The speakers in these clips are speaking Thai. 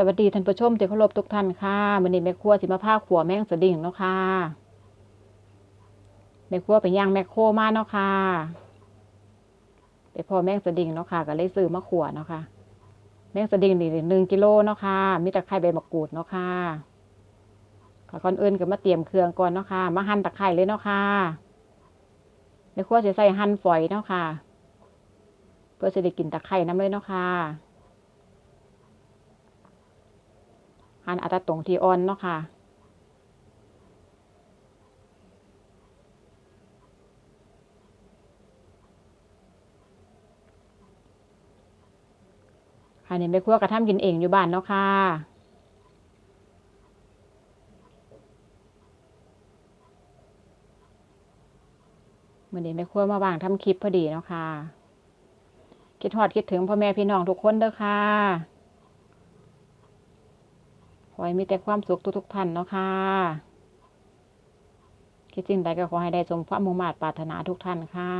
สวัสดีท่านผู้ชมที่เคารพทุกท่านค่ะมื้อนี้แม่ครัวสิมาพาขัวแมงสดิ้งเนาะค่ะแม่ครัวไปย่างแมคโคมาเนาะค่ะไปพอแมงสดิ้งเนาะค่ะก็เลยซื้อมาขัวเนาะค่ะแมงสดิ้งนี่หนึ่งกิโลเนาะค่ะมีตะไคร้ใบมะกรูดเนาะค่ะก่อนอื่นก็มาเตรียมเครื่องก่อนเนาะค่ะมาหั่นตะไคร้เลยเนาะค่ะแม่ครัวสิใส่หั่นฝอยเนาะค่ะ เพื่อจะได้กินตะไคร้น้ำเลยเนาะค่ะ หันอัตราตรงที่อ่อนเนาะค่ะค่ะนี่แม่ครัวกระทำกินเองอยู่บ้านเนาะค่ะมื่อนี้แม่ครัวมาวางทำคลิปพอดีเนาะค่ะคิดทอดคิดถึงพ่อแม่พี่น้องทุกคนเด้อค่ะ ขอให้มีแต่ความสุขทุกๆท่านเนาะค่ะคิดสิ่งใดก็ขอให้ได้สมความมุ่งมา่ปรารถนาทุกท่านค่ะ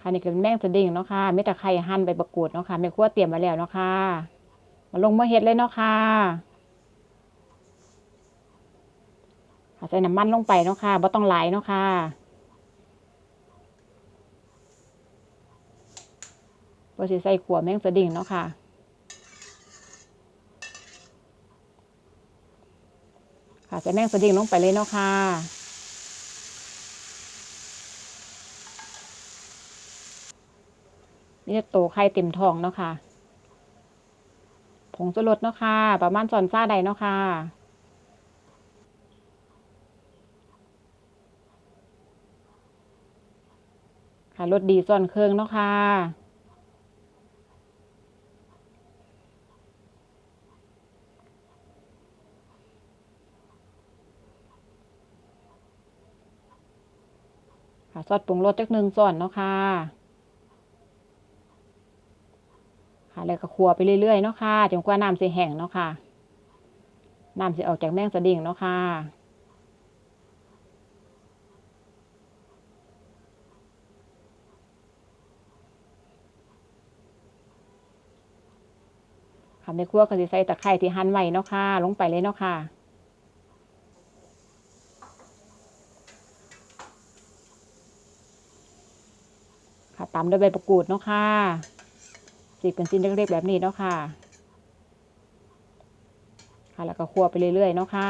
ค่ะนี่คือแมงสดิ้งเนาะค่ะมีแต่ไข่หั่นใบประกูดเนาะค่ะแม่ครัวเตรียมมาแล้วเนาะค่ะ มาลงมาเฮ็ดเลยเนาะค่ะค่ะใส่น้ำมันลงไปเนาะค่ะบ่ต้องหลายเนาะค่ะว่สิใส่ขัวแมงสดิ้งเนาะค่ะ ค่ะใส่แมงสดิ้งลงไปเลยเนาะค่ะนี่จะโตไข่เต็มทองเนาะค่ะ ผงชูรสเนาะค่ะ ประมาณสอนฟ้าใดเนาะค่ะค่ะรสดีส่วนเครื่องเนาะค่ะ ค่ะซอสปรุงรสจักหนึ่งส่วนเนาะค่ะค่ะแล้วก็คั่วไปเรื่อยๆเนาะค่ะจนกว่าน้ำสิแห้งเนาะค่ะน้ำสิออกจากแมงสะดิ้งเนาะค่ะค่ะในครัวก็สิใส่ตะไคร้ที่หั่นไว้เนาะค่ะ ลงไปเลยเนาะค่ะ ค่ะตามด้วยใบประกูดเนาะค่ะจีบเป็นชิ้นเล็กๆแบบนี้เนาะค่ะ ค่ะแล้วก็คั่วไปเรื่อยๆเนาะค่ะ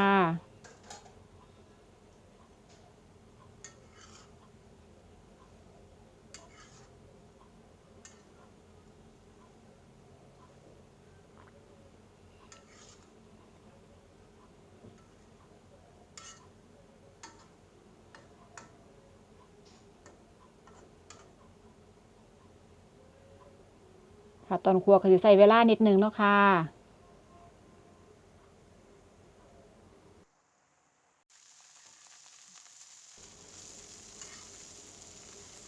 ค่ะ ตอนครัวก็จะใส่เวลานิดนึงเนาะค่ะ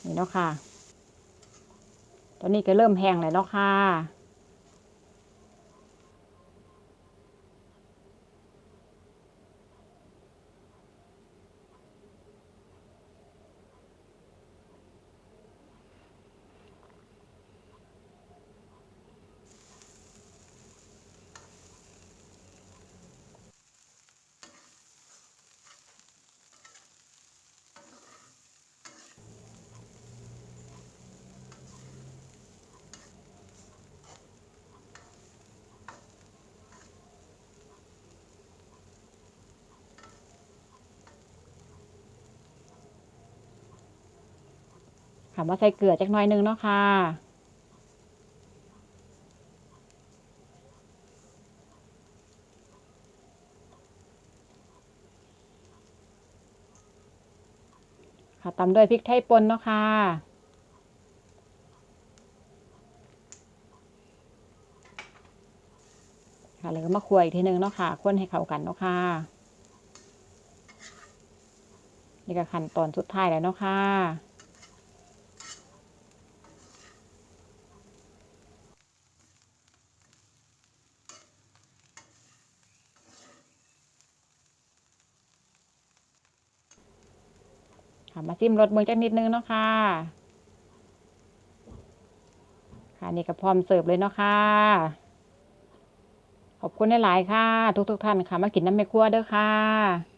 นี่เนาะค่ะ ตอนนี้ก็เริ่มแห้งแล้วเนาะค่ะ ค่ะมาใส่เกลือจักหน่อยนึงเนาะค่ะค่ะตามด้วยพริกไทยป่นเนาะค่ะค่ะแล้วก็มาคั่วอีกทีนึงเนาะค่ะคนให้เข้ากันเนาะค่ะนี่ก็ขั้นตอนสุดท้ายแล้วเนาะค่ะ ค่ะ มาซิมรสเมืองจักนิดนึงเนาะค่ะ ค่ะนี่ก็พร้อมเสิร์ฟเลยเนาะค่ะ ขอบคุณหลายๆค่ะ ทุกๆท่านค่ะ มากินน้ำแม่ครัวเด้อค่ะ